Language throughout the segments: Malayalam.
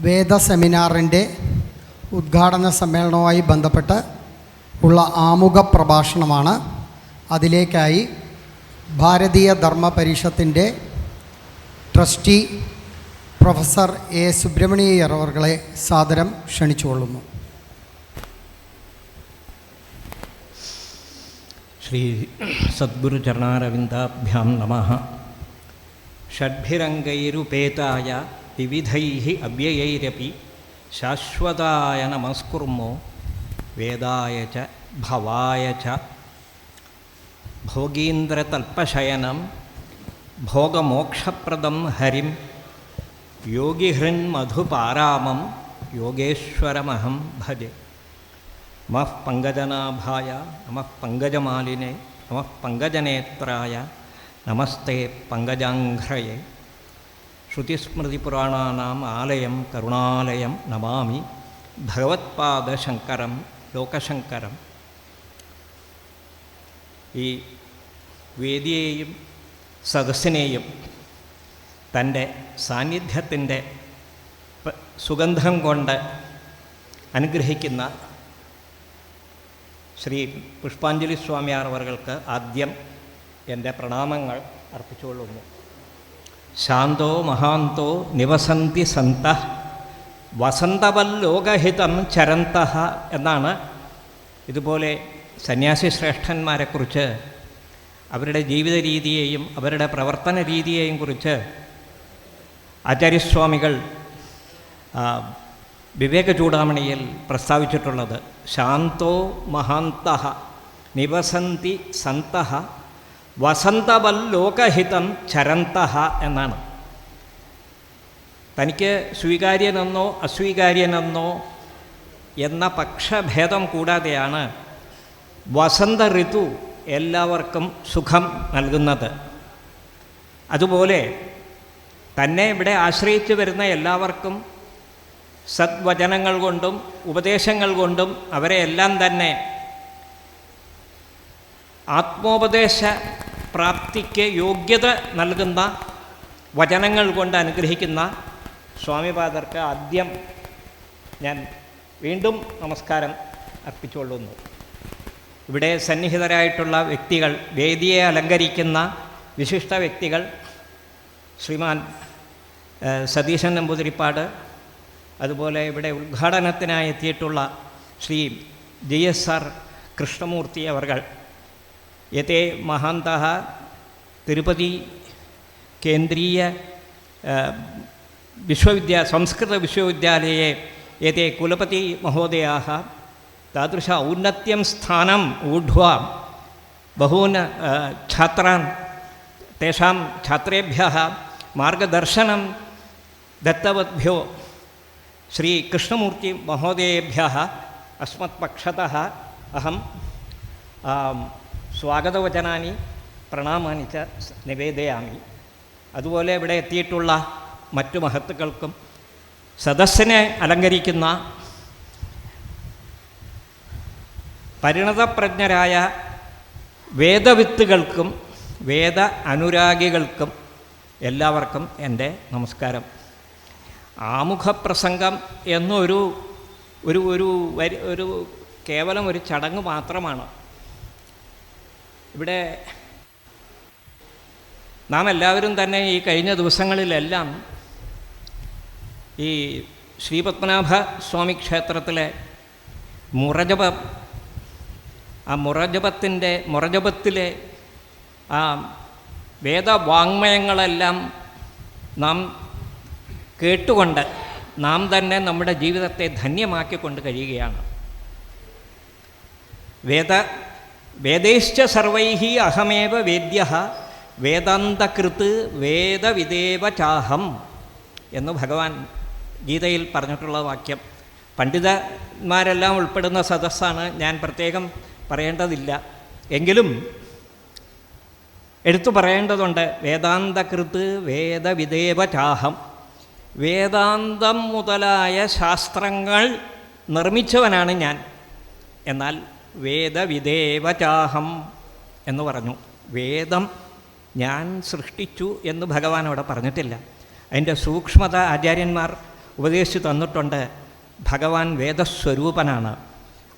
വേദ സെമിനാറിന്റെ ഉദ്ഘാടന സമ്മേളനവുമായി ബന്ധപ്പെട്ട് ഉള്ള ആമുഖ പ്രഭാഷണമാണ്. അതിലേക്കായി ഭാരതീയ ധർമ്മ പരിഷത്തിന്റെ ട്രസ്റ്റി പ്രൊഫസർ എ സുബ്രഹ്മണ്യയ്യർ അവർകളെ സാദരം ക്ഷണിച്ചുകൊള്ളുന്നു. ശ്രീ സദ്ഗുരു ചരണാരവിന്ദാഭ്യാം നമ. ഷഡ്ഭിരംഗൈരുപേതായ विविधैः अव्ययैरपि शाश्वताय नमस्कुर्मो, वेदाय च, भवाय च। भोगीन्द्रतल्पशयनं, भोगमोक्षप्रदं हरिं, योगिहृन्मधुपारामं, योगेश्वरमहं भजे। नमः पङ्गजनाभाय नमः पङ्गजमालिने नमः पङ्गजनेत्राय नमस्ते पङ्गजाङ्घ्रये ശ്രുതിസ്മൃതിപുരാണാനാം ആലയം കരുണാലയം നമാമി. ഭഗവത്പാദശങ്കരം ലോകശങ്കരം. ഈ വേദിയെയും സദസ്സിനെയും തന്റെ സാന്നിധ്യത്തിന്റെ സുഗന്ധം കൊണ്ട് അനുഗ്രഹിക്കുന്ന ശ്രീ പുഷ്പാഞ്ജലി സ്വാമിയാർ അവർക്ക് ആദ്യം എന്റെ പ്രണാമങ്ങൾ അർപ്പിച്ചുകൊള്ളുന്നു. ശാന്തോ മഹാന്തോ നിവസന്തി സന്ത. വസന്തവല്ലോകഹിതം ചരന്ത എന്നാണ് ഇതുപോലെ സന്യാസി ശ്രേഷ്ഠന്മാരെക്കുറിച്ച് അവരുടെ ജീവിത രീതിയെയും അവരുടെ പ്രവർത്തന രീതിയെയും കുറിച്ച് ആചാര്യസ്വാമികൾ വിവേക ചൂടാമണിയിൽ പ്രസ്താവിച്ചിട്ടുള്ളത്. ശാന്തോ മഹാന്ത നിവസന്തി സന്ത വസന്തവല്ലോകഹിതം ചരന്ത എന്നാണ്. തനിക്ക് സ്വീകാര്യനെന്നോ അസ്വീകാര്യനെന്നോ എന്ന പക്ഷഭേദം കൂടാതെയാണ് വസന്ത ഋതു എല്ലാവർക്കും സുഖം നൽകുന്നത്. അതുപോലെ തന്നെ ഇവിടെ ആശ്രയിച്ചു വരുന്ന എല്ലാവർക്കും സദ്വചനങ്ങൾ കൊണ്ടും ഉപദേശങ്ങൾ കൊണ്ടും അവരെ എല്ലാം തന്നെ ആത്മോപദേശ പ്രാപ്തിക്ക് യോഗ്യത നൽകുന്ന വചനങ്ങൾ കൊണ്ട് അനുഗ്രഹിക്കുന്ന സ്വാമിപാദർക്ക് ആദ്യം ഞാൻ വീണ്ടും നമസ്കാരം അർപ്പിച്ചുകൊള്ളുന്നു. ഇവിടെ സന്നിഹിതരായിട്ടുള്ള വ്യക്തികൾ വേദിയെ അലങ്കരിക്കുന്ന വിശിഷ്ട വ്യക്തികൾ ശ്രീമാൻ സതീശൻ നമ്പൂതിരിപ്പാട് അതുപോലെ ഇവിടെ ഉദ്ഘാടനത്തിനായി എത്തിയിട്ടുള്ള Shri G S R Krishnamurthy അവർകൾ एते महान्तः तिरुपतिकेन्द्रीय विश्वविद्या संस्कृतविश्वविद्यालये एते कुलपतिमहोदयाः तादृश औन्नत्यं स्थानम् ऊढ्वा बहून् छात्रान्, तेषां छात्रेभ्यः मार्गदर्शनं दत्तवद्भ्यो श्रीकृष्णमूर्तिमहोदयेभ्यः अस्मत्पक्षतः अहं സ്വാഗതവചനാനി പ്രണാമാനി ച നിവേദയാമി. അതുപോലെ ഇവിടെ എത്തിയിട്ടുള്ള മറ്റു മഹത്തുക്കൾക്കും സദസ്സിനെ അലങ്കരിക്കുന്ന പരിണതപ്രജ്ഞരായ വേദവിത്തുകൾക്കും വേദ അനുരാഗികൾക്കും എല്ലാവർക്കും എന്റെ നമസ്കാരം. ആമുഖപ്രസംഗം എന്നൊരു ഒരു ഒരു ഒരു കേവലം ഒരു ചടങ്ങ് മാത്രമാണ്. ഇവിടെ നാം എല്ലാവരും തന്നെ ഈ കഴിഞ്ഞ ദിവസങ്ങളിലെല്ലാം ഈ ശ്രീപത്മനാഭ സ്വാമി ക്ഷേത്രത്തിലെ മുറജപം ആ മുറജപത്തിന്റെ മുറജപത്തിലെ ആ വേദവാങ്മയങ്ങളെല്ലാം നാം കേട്ടുകൊണ്ട് നാം തന്നെ നമ്മുടെ ജീവിതത്തെ ധന്യമാക്കിക്കൊണ്ട് കഴിയുകയാണ്. വേദ വേദൈശ്ച സർവൈ അഹമേവ വേദ്യ വേദാന്തകൃത്ത് വേദവിദേവ ചാഹം എന്ന് ഭഗവാൻ ഗീതയിൽ പറഞ്ഞിട്ടുള്ള വാക്യം. പണ്ഡിതന്മാരെല്ലാം ഉൾപ്പെടുന്ന സദസ്സാണ് ഞാൻ പ്രത്യേകം പറയേണ്ടതില്ല. എങ്കിലും എടുത്തു പറയേണ്ടതുണ്ട് വേദാന്തകൃത്ത് വേദവിദേവ ചാഹം വേദാന്തം മുതലായ ശാസ്ത്രങ്ങൾ നിർമ്മിച്ചവനാണ് ഞാൻ. എന്നാൽ വേദവിദേവ ചാഹം എന്ന് പറഞ്ഞു. വേദം ഞാൻ സൃഷ്ടിച്ചു എന്ന് ഭഗവാൻ അവിടെ പറഞ്ഞിട്ടില്ല. അതിന്റെ സൂക്ഷ്മത ആചാര്യന്മാർ ഉപദേശിച്ചു തന്നിട്ടുണ്ട്. ഭഗവാൻ വേദസ്വരൂപനാണ്.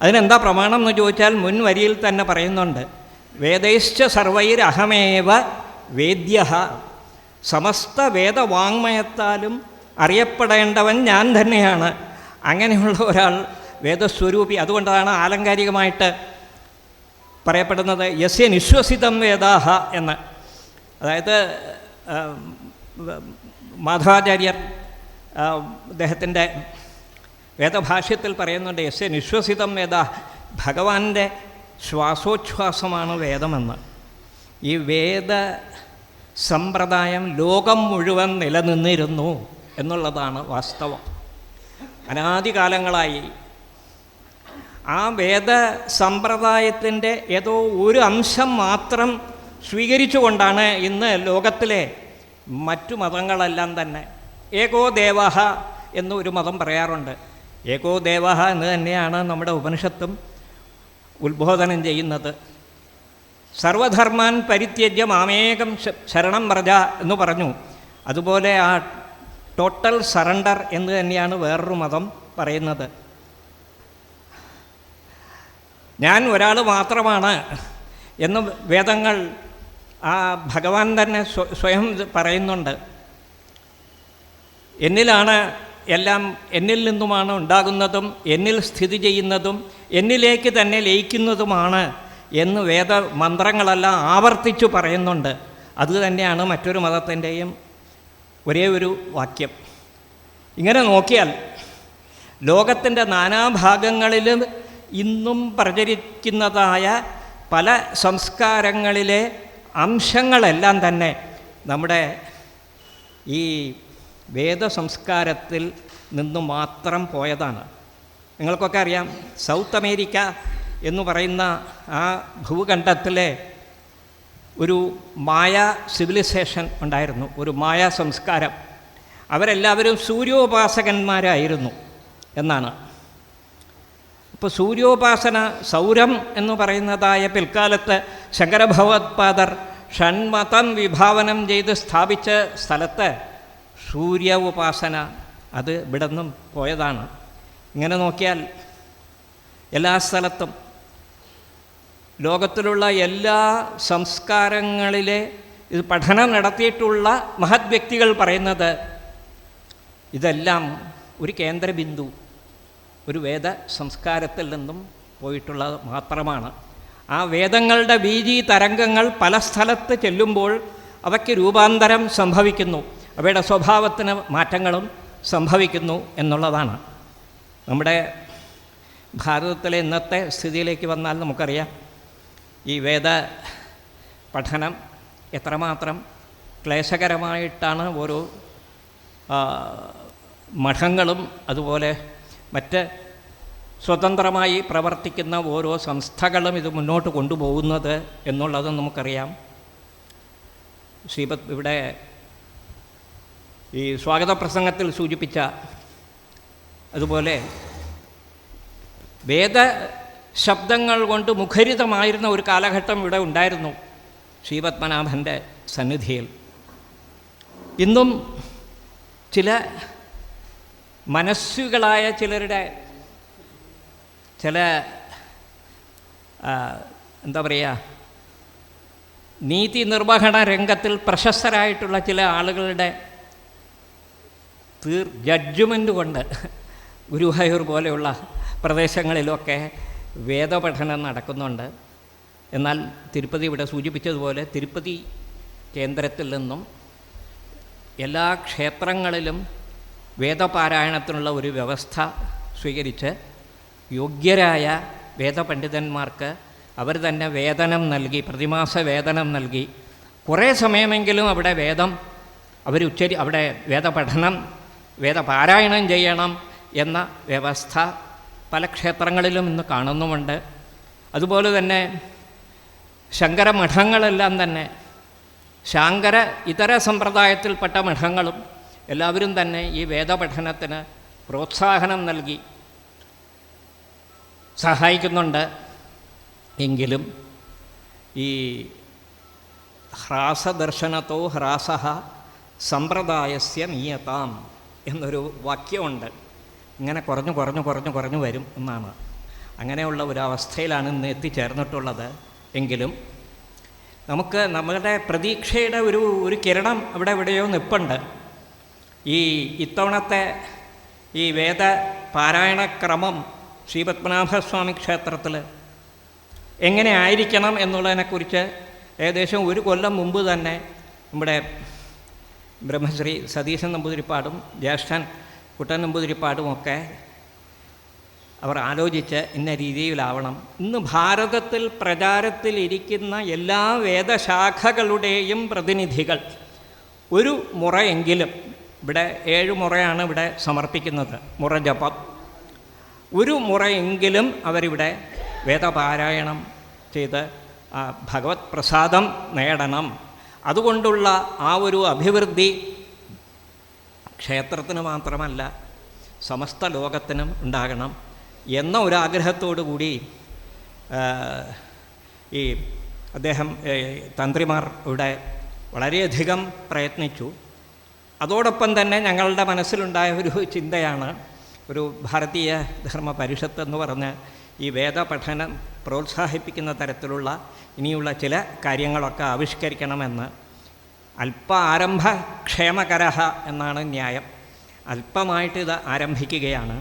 അതിനെന്താ പ്രമാണം എന്ന് ചോദിച്ചാൽ മുൻ വരിയിൽ തന്നെ പറയുന്നുണ്ട്. വേദൈശ്ച സർവൈരഹമേവ വേദ്യ സമസ്ത വേദവാങ്മയത്താലും അറിയപ്പെടേണ്ടവൻ ഞാൻ തന്നെയാണ്. അങ്ങനെയുള്ള ഒരാൾ വേദസ്വരൂപി. അതുകൊണ്ടാണ് ആലങ്കാരികമായിട്ട് പറയപ്പെടുന്നത് യസ്യ നിശ്വസിതം വേദാഹ എന്ന്. അതായത് മാധവാചാര്യർ അദ്ദേഹത്തിന്റെ വേദഭാഷ്യത്തിൽ പറയുന്നുണ്ട് യസ്യ നിശ്വസിതം വേദ ഭഗവാന്റെ ശ്വാസോച്ഛ്വാസമാണ് വേദമെന്ന്. ഈ വേദ സമ്പ്രദായം ലോകം മുഴുവൻ നിലനിന്നിരുന്നു എന്നുള്ളതാണ് വാസ്തവം. അനാദികാലങ്ങളായി ആ വേദ സമ്പ്രദായത്തിന്റെ ഏതോ ഒരു അംശം മാത്രം സ്വീകരിച്ചുകൊണ്ടാണ് ഇന്ന് ലോകത്തിലെ മറ്റു മതങ്ങളെല്ലാം തന്നെ ഏകോ ദേവഹ എന്നൊരു മതം പറയാറുണ്ട്. ഏകോ ദേവഹ എന്ന് തന്നെയാണ് നമ്മുടെ ഉപനിഷത്തും ഉത്ബോധനം ചെയ്യുന്നത്. സർവധർമാൻ പരിത്യജ്യ മാമേകം ശരണം വ്രജ എന്ന് പറഞ്ഞു. അതുപോലെ ആ ടോട്ടൽ സറണ്ടർ എന്ന് തന്നെയാണ് വേറൊരു മതം പറയുന്നത്. ഞാൻ ഒരാൾ മാത്രമാണ് എന്ന് വേദങ്ങൾ ആ ഭഗവാൻ തന്നെ സ്വയം പറയുന്നുണ്ട്. എന്നിലാണ് എല്ലാം എന്നിൽ നിന്നുമാണ് ഉണ്ടാകുന്നതും എന്നിൽ സ്ഥിതി ചെയ്യുന്നതും എന്നിലേക്ക് തന്നെ ലയിക്കുന്നതുമാണ് എന്ന് വേദ മന്ത്രങ്ങളെല്ലാം ആവർത്തിച്ചു പറയുന്നുണ്ട്. അതുതന്നെയാണ് മറ്റൊരു മതത്തിന്റെയും ഒരേ ഒരു വാക്യം. ഇങ്ങനെ നോക്കിയാൽ ലോകത്തിന്റെ നാനാഭാഗങ്ങളിലും ഇന്നും പ്രചരിക്കുന്നതായ പല സംസ്കാരങ്ങളിലെ അംശങ്ങളെല്ലാം തന്നെ നമ്മുടെ ഈ വേദസംസ്കാരത്തിൽ നിന്ന് മാത്രം പോയതാണ്. നിങ്ങൾക്കൊക്കെ അറിയാം സൗത്ത് അമേരിക്ക എന്ന് പറയുന്ന ആ ഭൂഖണ്ഡത്തിലെ ഒരു മായ സിവിലൈസേഷൻ ഉണ്ടായിരുന്നു ഒരു മായ സംസ്കാരം. അവരെല്ലാവരും സൂര്യോപാസകന്മാരായിരുന്നു എന്നാണ്. ഇപ്പോൾ സൂര്യോപാസന സൗരം എന്ന് പറയുന്നതായ പിൽക്കാലത്ത് ശങ്കരഭഗവത്പാദർ ഷൺമതം വിഭാവനം ചെയ്ത് സ്ഥാപിച്ച സ്ഥലത്ത് സൂര്യ ഉപാസന അത് ഇവിടെ നിന്നും പോയതാണ്. ഇങ്ങനെ നോക്കിയാൽ എല്ലാ സ്ഥലത്തും ലോകത്തിലുള്ള എല്ലാ സംസ്കാരങ്ങളിലെ ഇത് പഠനം നടത്തിയിട്ടുള്ള മഹത് വ്യക്തികൾ പറയുന്നത് ഇതെല്ലാം ഒരു കേന്ദ്രബിന്ദു. ഒരു വേദ സംസ്കാരത്തിൽ നിന്നും പോയിട്ടുള്ളത് മാത്രമാണ്. ആ വേദങ്ങളുടെ ബീജി തരംഗങ്ങൾ പല സ്ഥലത്ത് ചെല്ലുമ്പോൾ അവയ്ക്ക് രൂപാന്തരം സംഭവിക്കുന്നു. അവയുടെ സ്വഭാവത്തിന് മാറ്റങ്ങളും സംഭവിക്കുന്നു എന്നുള്ളതാണ്. നമ്മുടെ ഭാരതത്തിലെ ഇന്നത്തെ സ്ഥിതിയിലേക്ക് വന്നാൽ നമുക്കറിയാം. ഈ വേദ പഠനം എത്രമാത്രം ക്ലേശകരമായിട്ടാണ് ഓരോ മഠങ്ങളും അതുപോലെ മറ്റ് സ്വതന്ത്രമായി പ്രവർത്തിക്കുന്ന ഓരോ സംസ്ഥകളും ഇത് മുന്നോട്ട് കൊണ്ടുപോകുന്നത് എന്നുള്ളത് നമുക്കറിയാം. ശ്രീപത് ഇവിടെ ഈ സ്വാഗത പ്രസംഗത്തിൽ സൂചിപ്പിച്ച അതുപോലെ വേദ ശബ്ദങ്ങൾ കൊണ്ട് മുഖരിതമായിരുന്ന ഒരു കാലഘട്ടം ഇവിടെ ഉണ്ടായിരുന്നു ശ്രീപത്മനാഭന്റെ സന്നിധിയിൽ. ഇന്നും ചില മനസ്സുകളായ ചിലരുടെ ചില എന്താ പറയുക നീതി നിർവഹണ രംഗത്തിൽ പ്രശസ്തരായിട്ടുള്ള ചില ആളുകളുടെ തീർ ജഡ്ജ്മെന്റ് കൊണ്ട് ഗുരുവായൂർ പോലെയുള്ള പ്രദേശങ്ങളിലൊക്കെ വേദപഠനം നടക്കുന്നുണ്ട്. എന്നാൽ തിരുപ്പതി ഇവിടെ സൂചിപ്പിച്ചതുപോലെ തിരുപ്പതി കേന്ദ്രത്തിൽ നിന്നും എല്ലാ ക്ഷേത്രങ്ങളിലും വേദപാരായണത്തിനുള്ള ഒരു വ്യവസ്ഥ സ്വീകരിച്ച് യോഗ്യരായ വേദപണ്ഡിതന്മാർക്ക് അവർ തന്നെ വേതനം നൽകി പ്രതിമാസ വേതനം നൽകി. കുറേ സമയമെങ്കിലും അവിടെ വേദം അവർ ഉച്ചരി അവിടെ വേദപഠനം വേദപാരായണം ചെയ്യണം എന്ന വ്യവസ്ഥ പല ക്ഷേത്രങ്ങളിലും ഇന്ന് കാണുന്നുമുണ്ട്. അതുപോലെ തന്നെ ശങ്കര മഠങ്ങളെല്ലാം തന്നെ ശങ്കര ഇതര സമ്പ്രദായത്തിൽപ്പെട്ട മഠങ്ങളും എല്ലാവരും തന്നെ ഈ വേദപഠനത്തിന് പ്രോത്സാഹനം നൽകി സഹായിക്കുന്നുണ്ട്. എങ്കിലും ഈ ഹ്രാസദർശനത്തോ ഹ്രാസ സമ്പ്രദായസ്യ നീയതാം എന്നൊരു വാക്യമുണ്ട്. ഇങ്ങനെ കുറഞ്ഞു കുറഞ്ഞു കുറഞ്ഞു കുറഞ്ഞു വരും എന്നാണ്. അങ്ങനെയുള്ള ഒരു അവസ്ഥയിലാണ് ഇന്ന് എത്തിച്ചേർന്നിട്ടുള്ളത്. എങ്കിലും നമുക്ക് നമ്മളുടെ പ്രതീക്ഷയുടെ ഒരു ഒരു കിരണം ഇവിടെ എവിടെയോ നിൽപ്പുണ്ട് ഈ ഇത്തവണത്തെ ഈ വേദ പാരായണക്രമം ശ്രീപത്മനാഭസ്വാമി ക്ഷേത്രത്തിൽ എങ്ങനെ ആയിരിക്കണം എന്നുള്ളതിനെക്കുറിച്ച് ഏകദേശം ഒരു കൊല്ലം മുമ്പ് തന്നെ നമ്മുടെ ബ്രഹ്മശ്രീ സതീശൻ നമ്പൂതിരിപ്പാടും ജ്യേഷ്ഠൻ കുട്ടൻ നമ്പൂതിരിപ്പാടും ഒക്കെ അവർ ആലോചിച്ച് ഇന്ന രീതിയിലാവണം. ഇന്ന് ഭാരതത്തിൽ പ്രചാരത്തിലിരിക്കുന്ന എല്ലാ വേദശാഖകളുടെയും പ്രതിനിധികൾ ഒരു മുറയെങ്കിലും ഇവിടെ ഏഴ് മുറയാണ് ഇവിടെ സമർപ്പിക്കുന്നത്. മുറ ജപം. ഒരു മുറയെങ്കിലും അവരിവിടെ വേദപാരായണം ചെയ്ത് ഭഗവത് പ്രസാദം നേടണം. അതുകൊണ്ടുള്ള ആ ഒരു അഭിവൃദ്ധി ക്ഷേത്രത്തിന് മാത്രമല്ല സമസ്ത ലോകത്തിനും ഉണ്ടാകണം എന്ന ഒരു ആഗ്രഹത്തോടു കൂടി ഈ അദ്ദേഹം തന്ത്രിമാർ ഇവിടെ വളരെയധികം പ്രയത്നിച്ചു. അതോടൊപ്പം തന്നെ ഞങ്ങളുടെ മനസ്സിലുണ്ടായ ഒരു ചിന്തയാണ് ഒരു ഭാരതീയ ധർമ്മ പരിഷത്ത് എന്ന് പറഞ്ഞ് ഈ വേദ പഠനം പ്രോത്സാഹിപ്പിക്കുന്ന തരത്തിലുള്ള ഇനിയുള്ള ചില കാര്യങ്ങളൊക്കെ ആവിഷ്കരിക്കണമെന്ന് അല്പ ആരംഭ ക്ഷേമകരഹ എന്നാണ് ന്യായം. അല്പമായിട്ട് ഇത് ആരംഭിക്കുകയാണ്.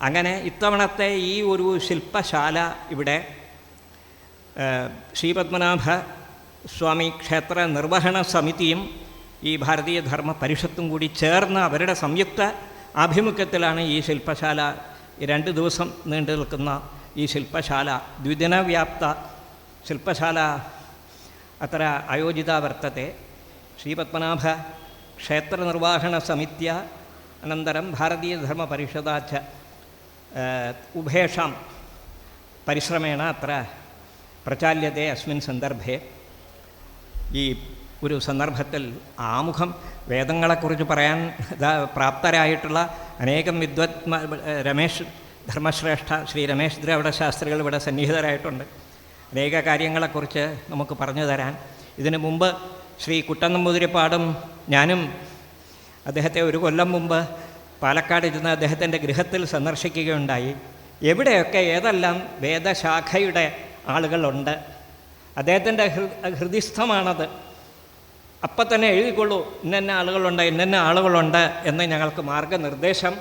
അങ്ങനെ ഇത്തവണത്തെ ഈ ഒരു ശില്പശാല ഇവിടെ ശ്രീപത്മനാഭ സ്വാമി ക്ഷേത്ര നിർവഹണ സമിതിയും ഈ ഭാരതീയ ധർമ്മ പരിഷത്തും കൂടി ചേർന്ന് അവരുടെ സംയുക്ത ആഭിമുഖ്യത്തിലാണ് ഈ ശില്പശാല. രണ്ട് ദിവസം നീണ്ടു നിൽക്കുന്ന ഈ ശില്പശാല ദ്വിദിന വ്യാപ്ത ശില്പശാല അത്ര ആയോജിത വർത്തത്തെ. ശ്രീപത്മനാഭ ക്ഷേത്രനിർവഹണ സമിത്യ അനന്തരം ഭാരതീയ ധർമ്മ പരിഷദാച്ച ഉഭേഷാം പരിശ്രമേണ അത്ര പ്രചാല്യത്തെ അസ്മിൻ സന്ദർഭേ. ഈ ഒരു സന്ദർഭത്തിൽ ആമുഖം വേദങ്ങളെക്കുറിച്ച് പറയാൻ പ്രാപ്തരായിട്ടുള്ള അനേകം വിദ്വത് രമേശ് ധർമ്മശ്രേഷ്ഠ ശ്രീ രമേശ് ദ്രാവിഡ ശാസ്ത്രികൾ ഇവിടെ സന്നിഹിതരായിട്ടുണ്ട്. അനേക കാര്യങ്ങളെക്കുറിച്ച് നമുക്ക് പറഞ്ഞു തരാൻ. ഇതിനു മുമ്പ് ശ്രീ കുട്ടനമ്പൂതിരിപ്പാടും ഞാനും അദ്ദേഹത്തെ ഒരു കൊല്ലം മുമ്പ് പാലക്കാട് ഇരുന്ന് അദ്ദേഹത്തിന്റെ ഗൃഹത്തിൽ സന്ദർശിക്കുകയുണ്ടായി. എവിടെയൊക്കെ ഏതെല്ലാം വേദശാഖയുടെ ആളുകളുണ്ട് അദ്ദേഹത്തിന്റെ ഹൃ ഹൃദിസ്ഥമാണത് അപ്പം തന്നെ എഴുതിക്കൊള്ളൂ ഇന്ന ആളുകളുണ്ട് ഇന്നെന്ന ആളുകളുണ്ട് എന്ന് ഞങ്ങൾക്ക് മാർഗനിർദ്ദേശം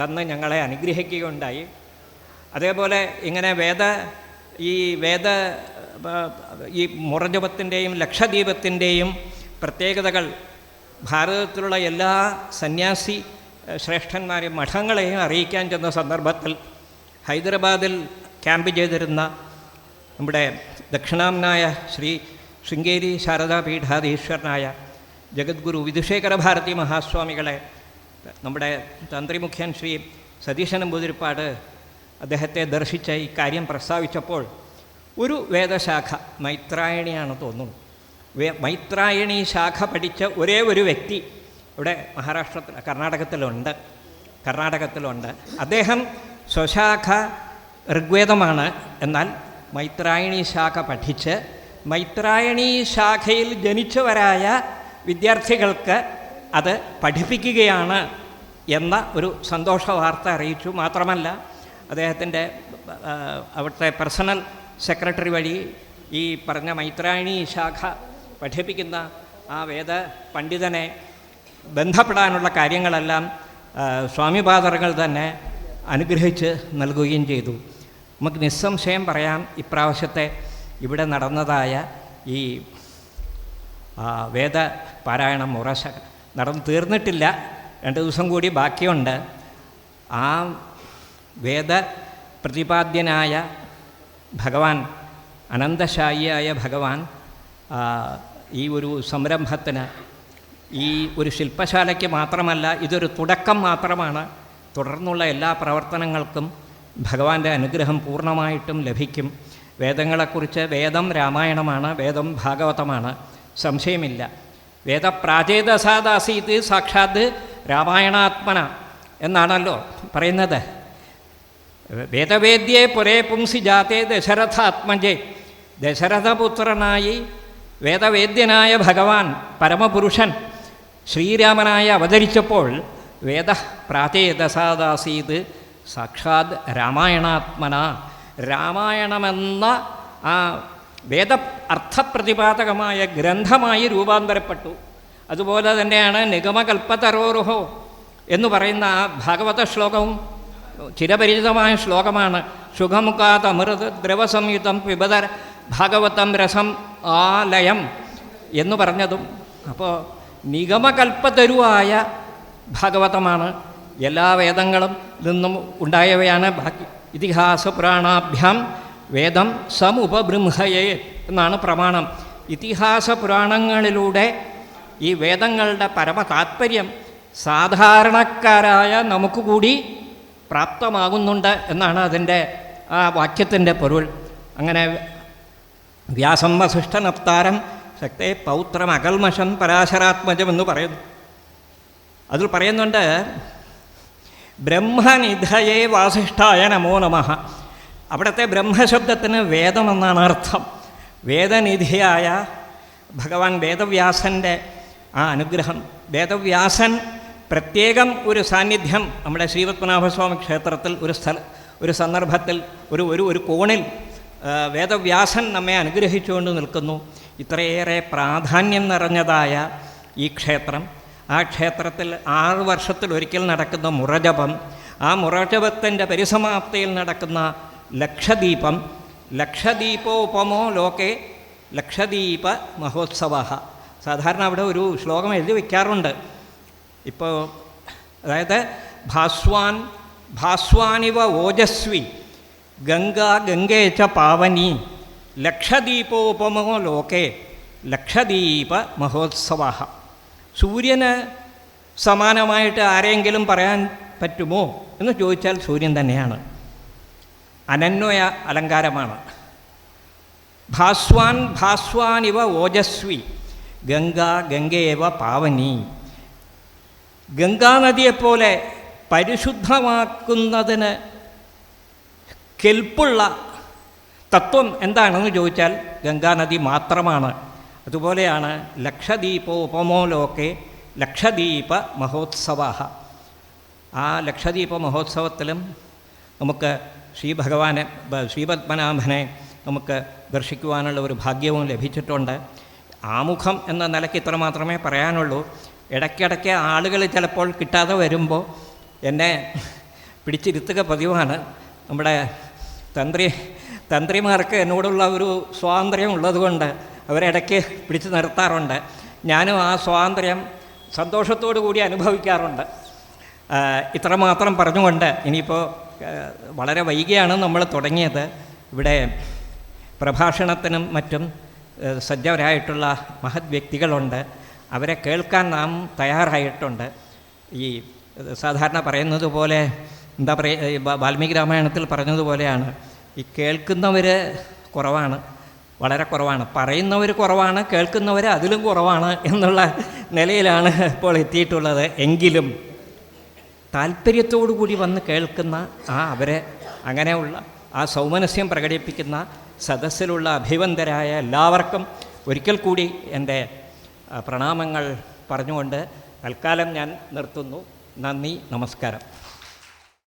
തന്ന് ഞങ്ങളെ അനുഗ്രഹിക്കുകയുണ്ടായി. അതേപോലെ ഇങ്ങനെ വേദ ഈ വേദ ഈ മുറജപത്തിന്റെയും ലക്ഷദ്വീപത്തിന്റെയും പ്രത്യേകതകൾ ഭാരതത്തിലുള്ള എല്ലാ സന്യാസി ശ്രേഷ്ഠന്മാരെയും മഠങ്ങളെയും അറിയിക്കാൻ ചെന്ന സന്ദർഭത്തിൽ ഹൈദരാബാദിൽ ക്യാമ്പ് ചെയ്തിരുന്ന നമ്മുടെ ദക്ഷിണാംനായ ശ്രീ ശൃംഗേരി ശാരദാപീഠാധീശ്വരനായ ജഗദ്ഗുരു വിധുശേഖര ഭാരതി മഹാസ്വാമികളെ നമ്മുടെ തന്ത്രിമുഖ്യൻ ശ്രീ സതീശൻ നമ്പൂതിരിപ്പാട് അദ്ദേഹത്തെ ദർശിച്ച ഈ കാര്യം പ്രസ്താവിച്ചപ്പോൾ ഒരു വേദശാഖ മൈത്രായണിയാണ് തോന്നുന്നു. വേ മൈത്രായണി ശാഖ പഠിച്ച ഒരേ ഒരു വ്യക്തി ഇവിടെ മഹാരാഷ്ട്രത്തിൽ കർണാടകത്തിലുണ്ട് കർണാടകത്തിലുണ്ട്. അദ്ദേഹം സ്വശാഖ ഋഗ്വേദമാണ് എന്നാൽ മൈത്രായണി ശാഖ പഠിച്ച് മൈത്രായണി ശാഖയിൽ ജനിച്ചവരായ വിദ്യാർത്ഥികൾക്ക് അത് പഠിപ്പിക്കുകയാണ് എന്ന ഒരു സന്തോഷ വാർത്ത അറിയിച്ചു. മാത്രമല്ല അദ്ദേഹത്തിന്റെ അവിടുത്തെ പേഴ്സണൽ സെക്രട്ടറി വഴി ഈ പറഞ്ഞ മൈത്രായണി ശാഖ പഠിപ്പിക്കുന്ന ആ വേദ പണ്ഡിതനെ ബന്ധപ്പെടാനുള്ള കാര്യങ്ങളെല്ലാം സ്വാമിപാദറുകൾ തന്നെ അനുഗ്രഹിച്ച് നൽകുകയും ചെയ്തു. നമുക്ക് നിസ്സംശയം പറയാം ഇപ്രാവശ്യത്തെ ഇവിടെ നടന്നതായ ഈ വേദ പാരായണം മുറശ നടന്നു തീർന്നിട്ടില്ല. രണ്ട് ദിവസം കൂടി ബാക്കിയുണ്ട്. ആ വേദ പ്രതിപാദ്യനായ ഭഗവാൻ അനന്തശായിയായ ഭഗവാൻ ഈ ഒരു സംരംഭത്തിന് ഈ ഒരു ശില്പശാലയ്ക്ക് മാത്രമല്ല ഇതൊരു തുടക്കം മാത്രമാണ്. തുടർന്നുള്ള എല്ലാ പ്രവർത്തനങ്ങൾക്കും ഭഗവാന്റെ അനുഗ്രഹം പൂർണമായിട്ടും ലഭിക്കും. വേദങ്ങളെക്കുറിച്ച് വേദം രാമായണമാണ് വേദം ഭാഗവതമാണ്. സംശയമില്ല. വേദപ്രാചേതസാദാസീത് സാക്ഷാത് രാമായണാത്മന എന്നാണല്ലോ പറയുന്നത്. വേദവേദ്യേ പുരേ പുംസി ജാതേ ദശരഥാത്മജേ. ദശരഥപുത്രനായി വേദവേദ്യനായ ഭഗവാൻ പരമപുരുഷൻ ശ്രീരാമനായി അവതരിച്ചപ്പോൾ വേദ പ്രാചേതസാദാസീത് സാക്ഷാത് രാമായണാത്മന രാമായണമെന്ന ആ വേദ അർത്ഥപ്രതിപാദകമായ ഗ്രന്ഥമായി രൂപാന്തരപ്പെട്ടു. അതുപോലെ തന്നെയാണ് നിഗമകൽപ്പതരോരുഹോ എന്ന് പറയുന്ന ആ ഭാഗവത ശ്ലോകവും ചിരപരിചിതമായ ശ്ലോകമാണ്. സുഖമുഖാത് അമൃത് ദ്രവസംയുതം പിബതർ ഭാഗവതം രസം ആലയം എന്ന് പറഞ്ഞതും. അപ്പോൾ നിഗമകൽപ്പതരുവായ ഭാഗവതമാണ്. എല്ലാ വേദങ്ങളും നിന്നും ഉണ്ടായവയാണ് ബാക്കി. ഇതിഹാസ പുരാണാഭ്യാം വേദം സമുപബൃംഹയേ എന്നാണ് പ്രമാണം. ഇതിഹാസ പുരാണങ്ങളിലൂടെ ഈ വേദങ്ങളുടെ പരമ താത്പര്യം സാധാരണക്കാരായ നമുക്ക് കൂടി പ്രാപ്തമാകുന്നുണ്ട് എന്നാണ് അതിന്റെ ആ വാക്യത്തിന്റെ പൊരുൾ. അങ്ങനെ വ്യാസം വസിഷ്ഠനപ്താരം ശക്തേ പൗത്രം അകൽമഷം പരാശരാത്മജം എന്ന് പറയുന്നു. അതിൽ പറയുന്നുണ്ട് ബ്രഹ്മനിധയേ വാസിഷ്ഠായ നമോ നമ. അവിടുത്തെ ബ്രഹ്മശബ്ദത്തിന് വേദമെന്നാണ് അർത്ഥം. വേദനിധിയായ ഭഗവാൻ വേദവ്യാസന്റെ ആ അനുഗ്രഹം. വേദവ്യാസൻ പ്രത്യേകം ഒരു സാന്നിധ്യം നമ്മുടെ ശ്രീപത്മനാഭസ്വാമി ക്ഷേത്രത്തിൽ ഒരു സ്ഥല ഒരു സന്ദർഭത്തിൽ ഒരു ഒരു ഒരു കോണിൽ വേദവ്യാസൻ നമ്മെ അനുഗ്രഹിച്ചുകൊണ്ട് നിൽക്കുന്നു. ഇത്രയേറെ പ്രാധാന്യം നിറഞ്ഞതായ ഈ ക്ഷേത്രം. ആ ക്ഷേത്രത്തിൽ ആറ് വർഷത്തിൽ ഒരിക്കൽ നടക്കുന്ന മുറജപം ആ മുറജപത്തിന്റെ പരിസമാപ്തിയിൽ നടക്കുന്ന ലക്ഷദീപം ലക്ഷദീപോപമോ ലോകെ ലക്ഷദീപ മഹോത്സവ. സാധാരണ അവിടെ ഒരു ശ്ലോകം എഴുതി വയ്ക്കാറുണ്ട്. ഇപ്പോൾ അതായത് ഭാസ്വാൻ ഭാസ്വാനിവ ഓജസ്വി ഗംഗ ഗംഗേച്ച പാവനി ലക്ഷദീപോപമോ ലോകെ ലക്ഷദീപ മഹോത്സവ. സൂര്യന് സമാനമായിട്ട് ആരെങ്കിലും പറയാൻ പറ്റുമോ എന്ന് ചോദിച്ചാൽ സൂര്യൻ തന്നെയാണ്. അനന്വയ അലങ്കാരമാണ്. ഭാസ്വാൻ ഭാസ്വാൻ ഇവ ഓജസ്വി ഗംഗ ഗംഗയേവ പാവനി. ഗംഗാനദിയെപ്പോലെ പരിശുദ്ധമാക്കുന്നതിന് കെൽപ്പുള്ള തത്വം എന്താണെന്ന് ചോദിച്ചാൽ ഗംഗാനദി മാത്രമാണ്. അതുപോലെയാണ് ലക്ഷദീപോപമോലോക്കെ ലക്ഷദീപ മഹോത്സവ ആ ലക്ഷദീപ മഹോത്സവത്തിലും നമുക്ക് ശ്രീ ഭഗവാനെ ശ്രീപത്മനാഭനെ നമുക്ക് ദർശിക്കുവാനുള്ള ഒരു ഭാഗ്യവും ലഭിച്ചിട്ടുണ്ട്. ആമുഖം എന്ന നിലയ്ക്ക് ഇത്ര മാത്രമേ പറയാനുള്ളൂ. ഇടയ്ക്കിടയ്ക്ക് ആളുകൾ ചിലപ്പോൾ കിട്ടാതെ വരുമ്പോൾ എന്നെ പിടിച്ചിരുത്തുക പതിവാണ്. നമ്മുടെ തന്ത്രി തന്ത്രിമാർക്ക് എന്നോടുള്ള ഒരു സ്വാതന്ത്ര്യം ഉള്ളതുകൊണ്ട് അവരിടയ്ക്ക് പിടിച്ചു നിർത്താറുണ്ട്. ഞാനും ആ സ്വാതന്ത്ര്യം സന്തോഷത്തോടു കൂടി അനുഭവിക്കാറുണ്ട്. ഇത്രമാത്രം പറഞ്ഞുകൊണ്ട് ഇനിയിപ്പോൾ വളരെ വൈകിയാണ് നമ്മൾ തുടങ്ങിയത്. ഇവിടെ പ്രഭാഷണത്തിനും മറ്റും സജ്ജവരായിട്ടുള്ള മഹത് വ്യക്തികളുണ്ട്. അവരെ കേൾക്കാൻ നാം തയ്യാറായിട്ടുണ്ട്. ഈ സാധാരണ പറയുന്നത് പോലെ എന്താ പറയുക വാൽമീകി രാമായണത്തിൽ പറഞ്ഞതുപോലെയാണ് ഈ കേൾക്കുന്നവർ കുറവാണ്. വളരെ കുറവാണ്. പറയുന്നവർ കുറവാണ് കേൾക്കുന്നവർ അതിലും കുറവാണ് എന്നുള്ള നിലയിലാണ് ഇപ്പോൾ എത്തിയിട്ടുള്ളത്. എങ്കിലും താല്പര്യത്തോടു കൂടി വന്ന് കേൾക്കുന്ന ആ അവരെ അങ്ങനെയുള്ള ആ സൗമനസ്യം പ്രകടിപ്പിക്കുന്ന സദസ്സിലുള്ള അഭിവന്ദരായ എല്ലാവർക്കും ഒരിക്കൽ കൂടി എന്റെ പ്രണാമങ്ങൾ പറഞ്ഞുകൊണ്ട് തൽക്കാലം ഞാൻ നിർത്തുന്നു. നന്ദി നമസ്കാരം.